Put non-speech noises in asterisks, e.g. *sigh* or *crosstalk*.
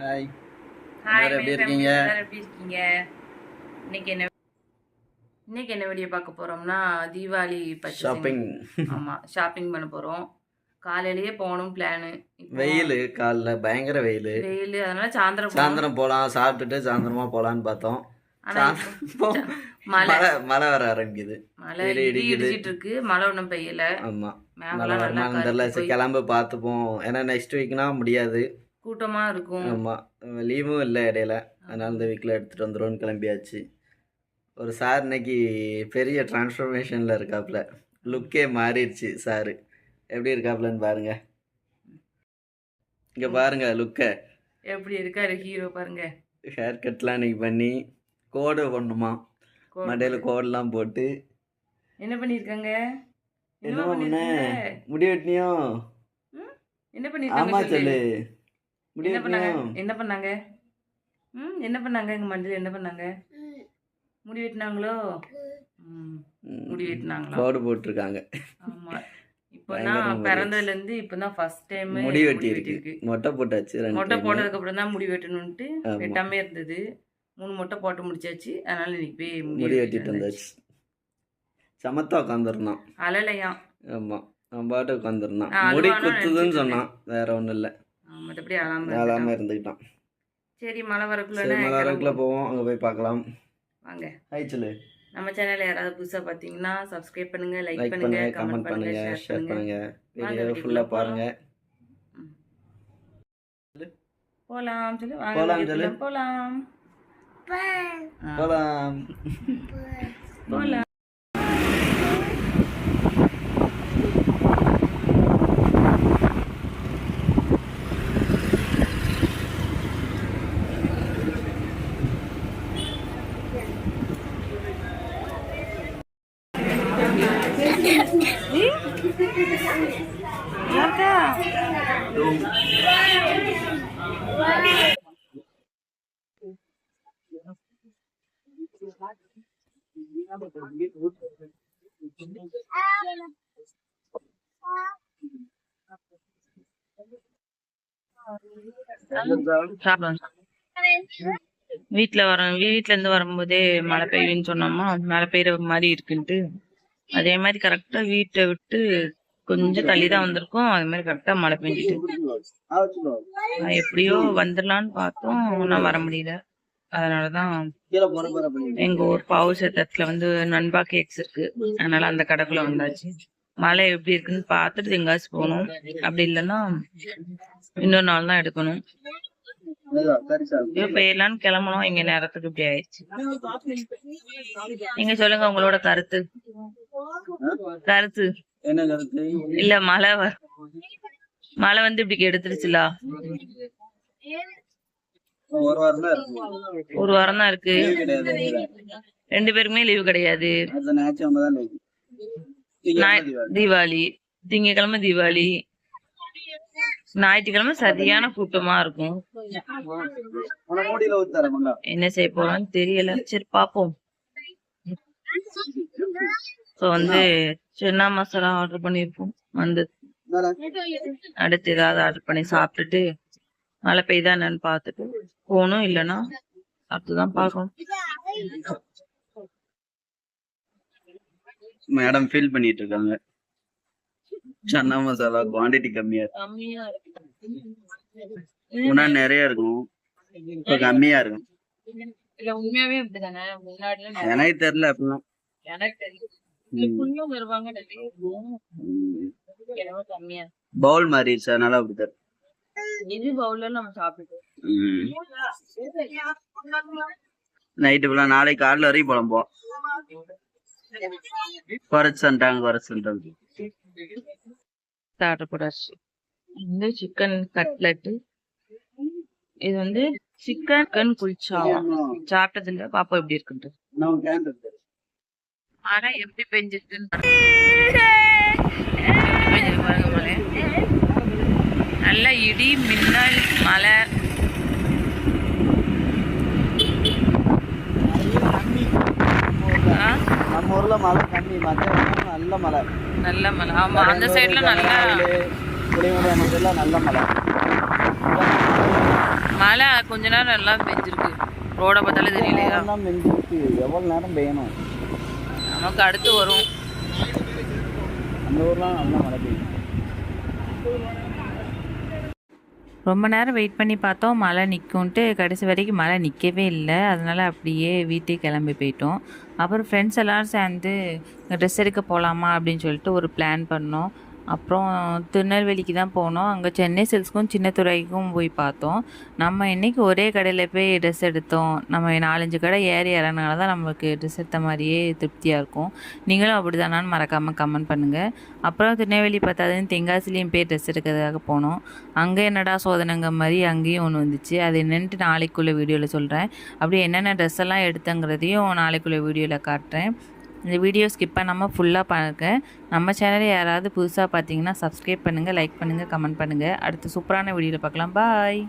Hi hi எப்படி இருக்கீங்க? எப்படி இருக்கீங்க? இன்னைக்கு என்ன இன்னைக்கு என்ன வீடியோ பார்க்க போறோம்னா தீபாவளி. ஷாப்பிங் ஆமா ஷாப்பிங் பண்ண போறோம். காலையிலேயே போகணும் பிளானு வெயில் காலைல பயங்கர வெயில். வெயில் அதனால சாயந்தரம். சாயந்தரம் போகலாம் சாப்பிட்டுட்டு சாயந்தரமா போகலான்னு பார்த்தோம். *laughs* மழை. மழை வர ஆரம்பிக்குது. மழை. இடிச்சிட்டு இருக்கு மழை ஒன்றும் பெய்யல. ஆமா. மழை வரமான்னு தெரியல. கிளம்ப பார்த்துப்போம். ஏன்னா நெக்ஸ்ட் வீக்னா முடியாது. கூட்டமா இருக்கும். ஆமா. லீவும் இல்லை இடையில. அதனால இந்த வீக்கில் எடுத்துட்டு வந்துடும்னு கிளம்பியாச்சு. ஒரு சார் இன்னைக்கு பெரிய டிரான்ஸ்ஃபர்மேஷனில் இருக்காப்புல லுக்கே மாறிடுச்சு சாரு எப்படி இருக்காப்புலன்னு பாருங்க. இங்கே பாருங்க லுக்கை எப்படி இருக்காரு ஹீரோ பாருங்க. ஹேர் கட்லாம் இன்னைக்கு பண்ணி கோடு பண்ணுமா கோ- மண்டையில் கோடெலாம் போட்டு. என்ன பண்ணிருக்காங்க? என்ன பண்ண? முடி வெட்டினியோ? என்ன பண்ணிருக்காங்க ஆமா சொல்லு. என்ன பண்ணாங்க? என்ன பண்ணாங்க? ம் என்ன பண்ணாங்க எங்க மண்டியில்? என்ன பண்ணாங்க? முடி வெட்டினாங்களோ? முடி வெட்டினாங்களா? கோடு போட்டிருக்காங்க. ஆமா. இப்போ நான் முடி பிறந்ததுல இருந்து இப்பதான் ஃபர்ஸ்ட் டைம் முடி வெட்டி இருக்கு மொட்டை போட்டாச்சு மொட்டை. போட்டதுக்கு அப்புறம் தான் முடி வெட்டணும்ட்டு. வெட்டாமே இருந்தது. மூணு மொட்டை போட்டு முடிச்சாச்சு. அதனால இன்னைக்கு போய் முடி வெட்டிட்டு வந்தாச்சு. சமத்தா உட்காந்துருந்தான் அழலையாம். ஆமா. அவன் பாட்டு உட்காந்துருந்தான் முடி குத்துதுன்னு சொன்னான். வேற ஒன்றும் இல்லை. மற்றபடி அழாம இருந்துட்டான். இருந்துக்கிட்டான் சரி மழை வரக்குள்ள சரி மலரக்குள்ள போவோம். அங்கே போய் பார்க்கலாம். வாங்க. ஹாய் சொல்லு. நம்ம சேனல்ல யாராவது புதுசா பாத்தீங்கன்னா சப்ஸ்கிரைப் பண்ணுங்க லைக் பண்ணுங்க கமெண்ட் பண்ணுங்க ஷேர் பண்ணுங்க. வீடியோ ஃபுல்லாக. பாருங்க. போலாம் சொல்லு. வாங்க போலாம் சொல்லு. போலாம். போலாம். போலாம். வீட்டுல வர வீட்டுல இருந்து வரும்போதே மழை பெய்யுதுன்னு சொன்னோமா மழை பெய்யற மாதிரி இருக்குன்ட்டு. அதே மாதிரி கரெக்டா வீட்டை விட்டு கொஞ்சம் தள்ளி தான் வந்திருக்கோம். அது மாதிரி கரெக்டா மழை பெஞ்சிட்டு. எப்படியோ வந்துடலான்னு பார்த்தோம். நான் வர முடியல. அதனாலதான் எங்க ஊர் பாவு சத்தத்துல வந்து நண்பா கேக்ஸ் இருக்கு. அதனால அந்த கடைக்குள்ள வந்தாச்சு. மழை எப்படி இருக்குன்னு பார்த்துட்டு எங்காச்சும் போகணும். அப்படி இல்லைன்னா இன்னொரு நாள் தான் எடுக்கணும். போயிடலான்னு கிளம்பணும். எங்க நேரத்துக்கு இப்படி ஆயிடுச்சு. நீங்க சொல்லுங்க உங்களோட கருத்து. கருத்து. என்ன கருத்து? இல்ல மழை மழை வந்து இப்படி கெடுத்துருச்சுல. ஒரு வாரம் தான் இருக்கு. ஒரு வாரம் தான் இருக்கு ரெண்டு பேருக்குமே லீவு கிடையாது. தீபாவளி. திங்கக்கிழமை தீபாவளி. ஞாயிற்றுக்கிழமை சரியான கூட்டமா இருக்கும். என்ன செய்ய போறோம்னு தெரியல. சரி பாப்போம். ஸோ வந்து சென்னா மசாலா ஆர்டர் பண்ணியிருப்போம். வந்து. அடுத்து ஏதாவது ஆர்டர் பண்ணி சாப்பிட்டுட்டு மழை பெய்யுதா என்னன்னு பார்த்துட்டு போகணும் இல்லைன்னா அடுத்துதான் பார்க்கணும். மேடம் ஃபீல் பண்ணிட்டு இருக்காங்க சன்னா மசாலா குவாண்டிட்டி கம்மியா இருக்கு. கம்மியா முன்னாடி நிறைய இருக்கும். இப்ப கம்மியா இருக்கும். இல்ல உண்மையாவே அப்படிதானே? முன்னாடி எனக்கு தெரியல அப்படிலாம் எனக்கு பவுல் மாறிடுச்சு அதனால அப்படி தரும் இது பவுல்ல நம்ம சாப்பிட்டுட்டோம்? நைட்டு ஃபுல்லா நாளைக்கு காலைல வரைக்கும் புலம்போம் குறைச்சுட்டாங்க குறைச்சுட்டாங்க போடாச்சு வந்து சிக்கன் கட்லெட் இது வந்து சிக்கன் குல்ச்சா சாப்பிட்டது இல்ல பாப்பா எப்படி இருக்குன்ட்டு. மழை எப்படி பெஞ்சிருக்குன்னு. பெஞ்சது பாருங்க நல்ல இடி மின்னல் மழை நம்ம ஊர்ல மழை கம்மி. மற்ற நல்ல மழை. நல்ல மழை. ஆமா அந்த சைடுல நல்லா சைடுல நல்ல மழை. மழை கொஞ்ச நேரம் நல்லா பெஞ்சிருக்கு. ரோட பார்த்தாலே தெரியலையா? பெஞ்சிருக்கு? எவ்வளோ நேரம் பெய்யணும்? நமக்கு அடுத்து வரும். அந்த ஊர்லாம் நல்லா மழை பெய்யும் ரொம்ப நேரம் வெயிட் பண்ணி பார்த்தோம். மழை நிற்கும்ட்டு கடைசி வரைக்கும் மழை நிற்கவே இல்லை. அதனால் அப்படியே வீட்டுக்கு கிளம்பி போயிட்டோம். அப்புறம் ஃப்ரெண்ட்ஸ் எல்லோரும் சேர்ந்து ட்ரெஸ் எடுக்க போகலாமா அப்படின்னு சொல்லிட்டு ஒரு பிளான் பண்ணோம். அப்புறம் திருநெல்வேலிக்கு தான் போனோம். அங்கே சென்னை சில்க்ஸ்க்கும் சின்னத்துறைக்கும் போய் பார்த்தோம். நம்ம இன்னைக்கு ஒரே கடையில் போய் ட்ரெஸ் எடுத்தோம். நம்ம நாலஞ்சு கடை ஏறி இறங்கினால தான் நம்மளுக்கு ட்ரெஸ் எடுத்த மாதிரியே திருப்தியாக இருக்கும். நீங்களும் அப்படி தானான்னு மறக்காமல் கமெண்ட் பண்ணுங்கள் அப்புறம் திருநெல்வேலி பார்த்தாதுன்னு தென்காசிலையும் போய் ட்ரெஸ் எடுக்கிறதுக்காக போனோம். அங்கே என்னடா சோதனைங்க மாதிரி அங்கேயும் ஒன்று வந்துச்சு. அது என்னன்ட்டு நாளைக்குள்ளே வீடியோவில் சொல்கிறேன் அப்படியே என்னென்ன ட்ரெஸ் எல்லாம் எடுத்தங்கிறதையும் நாளைக்குள்ளே வீடியோவில் காட்டுறேன். இந்த வீடியோ ஸ்கிப் பண்ணாமல் ஃபுல்லாக பாருங்க. நம்ம சேனலை யாராவது புதுசாக பார்த்தீங்கன்னா சப்ஸ்கிரைப் பண்ணுங்கள் லைக் பண்ணுங்கள் கமெண்ட் பண்ணுங்கள் அடுத்த சூப்பரான வீடியோவில் பார்க்கலாம் பாய்